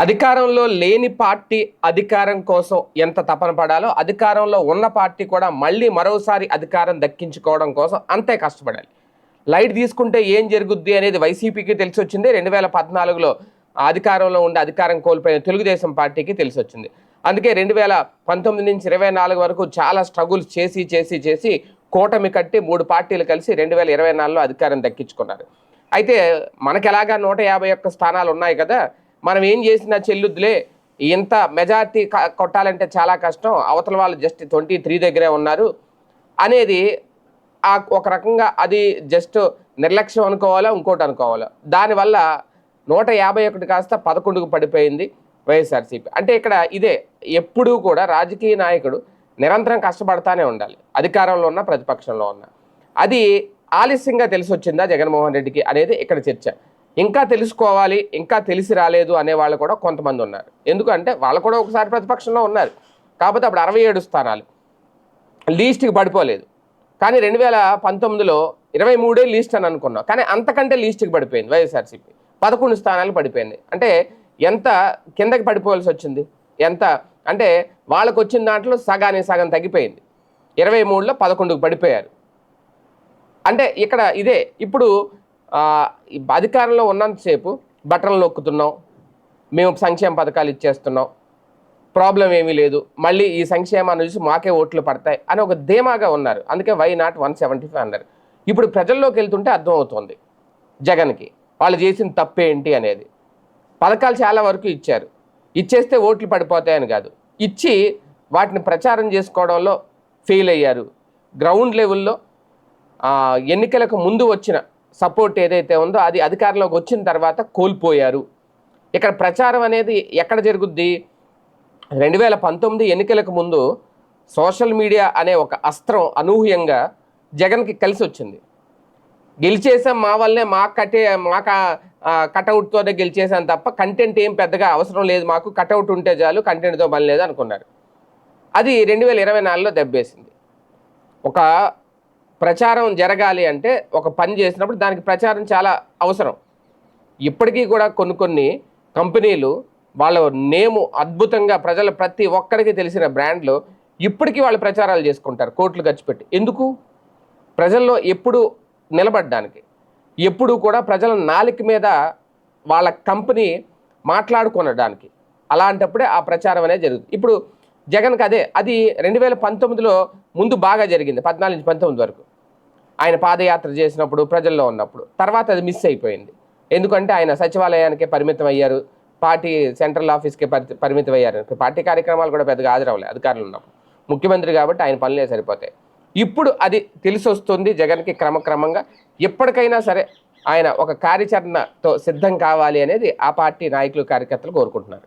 అధికారంలో లేని పార్టీ అధికారం కోసం ఎంత తపన పడాలో అధికారంలో ఉన్న పార్టీ కూడా మళ్ళీ మరోసారి అధికారం దక్కించుకోవడం కోసం అంతే కష్టపడాలి. లైట్ తీసుకుంటే ఏం జరుగుద్ది అనేది వైసీపీకి తెలిసి వచ్చింది రెండు వేల పద్నాలుగులో అధికారంలో ఉండే అధికారం కోల్పోయిన తెలుగుదేశం పార్టీకి తెలిసి వచ్చింది అందుకే రెండు వేల పంతొమ్మిది నుంచి ఇరవై నాలుగు వరకు చాలా స్ట్రగుల్స్ చేసి చేసి చేసి కూటమి కట్టి మూడు పార్టీలు కలిసి రెండు వేల ఇరవై నాలుగులో అధికారం దక్కించుకున్నారు. అయితే మనకి ఎలాగా నూట యాభై ఒక్క స్థానాలు ఉన్నాయి కదా మనం ఏం చేసినా చెల్లుద్దులే. ఇంత మెజార్టీ కొట్టాలంటే చాలా కష్టం. అవతల వాళ్ళు జస్ట్ ట్వంటీ త్రీ దగ్గరే ఉన్నారు. అనేది ఆ ఒక రకంగా అది జస్ట్ నిర్లక్ష్యం అనుకోవాలా ఇంకోటి అనుకోవాలా. దానివల్ల నూట యాభై ఒకటి కాస్త పదకొండుకు పడిపోయింది వైఎస్ఆర్సీపీ. అంటే ఇక్కడ ఇదే ఎప్పుడూ కూడా రాజకీయ నాయకుడు నిరంతరం కష్టపడతానే ఉండాలి. అధికారంలో ఉన్న ప్రతిపక్షంలో ఉన్న. అది ఆలస్యంగా తెలిసి వచ్చిందా జగన్మోహన్ రెడ్డికి అనేది ఇక్కడ చర్చ. ఇంకా తెలుసుకోవాలి ఇంకా తెలిసి రాలేదు అనే వాళ్ళు కూడా కొంతమంది ఉన్నారు. ఎందుకంటే వాళ్ళు కూడా ఒకసారి ప్రతిపక్షంలో ఉన్నారు. కాకపోతే అప్పుడు అరవై ఏడు స్థానాలు. లీస్ట్కి పడిపోలేదు. కానీ రెండు వేల పంతొమ్మిదిలో ఇరవై మూడే లీస్ట్ అని అనుకున్నాం. కానీ అంతకంటే లీస్ట్కి పడిపోయింది వైఎస్ఆర్సీపీ. పదకొండు స్థానాలు పడిపోయింది. అంటే ఎంత కిందకి పడిపోవాల్సి వచ్చింది? ఎంత? అంటే వాళ్ళకు వచ్చిన దాంట్లో సగానే సగం తగ్గిపోయింది. ఇరవై మూడులో పదకొండుకు పడిపోయారు. అంటే ఇక్కడ ఇదే. ఇప్పుడు అధికారంలో ఉన్నంతసేపు బట్టలు నొక్కుతున్నాం. మేము సంక్షేమ పథకాలు ఇచ్చేస్తున్నాం. ప్రాబ్లం ఏమీ లేదు. మళ్ళీ ఈ సంక్షేమాన్ని చూసి మాకే ఓట్లు పడతాయి అని ఒక ధీమాగా ఉన్నారు. అందుకే why not one seventy five అన్నారు ఇప్పుడు ప్రజల్లోకి వెళ్తుంటే అర్థమవుతుంది. జగన్కి వాళ్ళు చేసిన తప్పేంటి అనేది. పథకాలు చాలా వరకు ఇచ్చారు. ఇచ్చేస్తే ఓట్లు పడిపోతాయని కాదు. ఇచ్చి వాటిని ప్రచారం చేసుకోవడంలో ఫెయిల్ అయ్యారు. గ్రౌండ్ లెవెల్లో ఎన్నికలకు ముందు వచ్చిన సపోర్ట్ ఏదైతే ఉందో అది అధికారంలోకి వచ్చిన తర్వాత కోల్పోయారు. ఇక్కడ ప్రచారం అనేది ఎక్కడ జరుగుద్ది? రెండు వేల పంతొమ్మిది ఎన్నికలకు ముందు సోషల్ మీడియా అనే ఒక అస్త్రం అనూహ్యంగా జగన్కి కలిసి వచ్చింది. గెలిచేసాం మా వల్లనే మా కట్టే మా కటౌట్తోనే గెలిచేసాం తప్ప కంటెంట్ ఏం పెద్దగా అవసరం లేదు మాకు. కటౌట్ ఉంటే చాలు కంటెంట్తో పని లేదు అనుకున్నారు. అది రెండు వేల ఇరవై నాలుగులో దెబ్బేసింది. ఒక ప్రచారం జరగాలి అంటే ఒక పని చేసినప్పుడు దానికి ప్రచారం చాలా అవసరం. ఇప్పటికీ కూడా కొన్ని కొన్ని కంపెనీలు వాళ్ళ నేము అద్భుతంగా ప్రజల ప్రతి ఒక్కరికి తెలిసిన బ్రాండ్లు ఇప్పటికీ వాళ్ళు ప్రచారాలు చేసుకుంటారు కోట్లు ఖర్చు పెట్టి. ఎందుకు? ప్రజల్లో ఎప్పుడు నిలబడడానికి. ఎప్పుడు కూడా ప్రజల నాలిక మీద వాళ్ళ కంపెనీ మాట్లాడుకొనడానికి. అలాంటప్పుడే ఆ ప్రచారం అనేది జరుగుతుంది. ఇప్పుడు జగన్కి అదే అది రెండు వేల పంతొమ్మిదిలో ముందు బాగా జరిగింది పద్నాలుగు నుంచి పంతొమ్మిది వరకు. ఆయన పాదయాత్ర చేసినప్పుడు ప్రజల్లో ఉన్నప్పుడు. తర్వాత అది మిస్ అయిపోయింది. ఎందుకంటే ఆయన సచివాలయానికే పరిమితం అయ్యారు పార్టీ సెంట్రల్ ఆఫీస్కే పరి పరిమితం అయ్యారు. పార్టీ కార్యక్రమాలు కూడా పెద్దగా హాజరవ్వలేదు అధికారులు ఉన్నప్పుడు. ముఖ్యమంత్రి కాబట్టి ఆయన పనులే సరిపోతాయి. ఇప్పుడు అది తెలిసి వస్తుంది జగన్కి క్రమక్రమంగా. ఎప్పటికైనా సరే ఆయన ఒక కార్యాచరణతో సిద్ధం కావాలి అనేది ఆ పార్టీ నాయకులు కార్యకర్తలు కోరుకుంటున్నారు.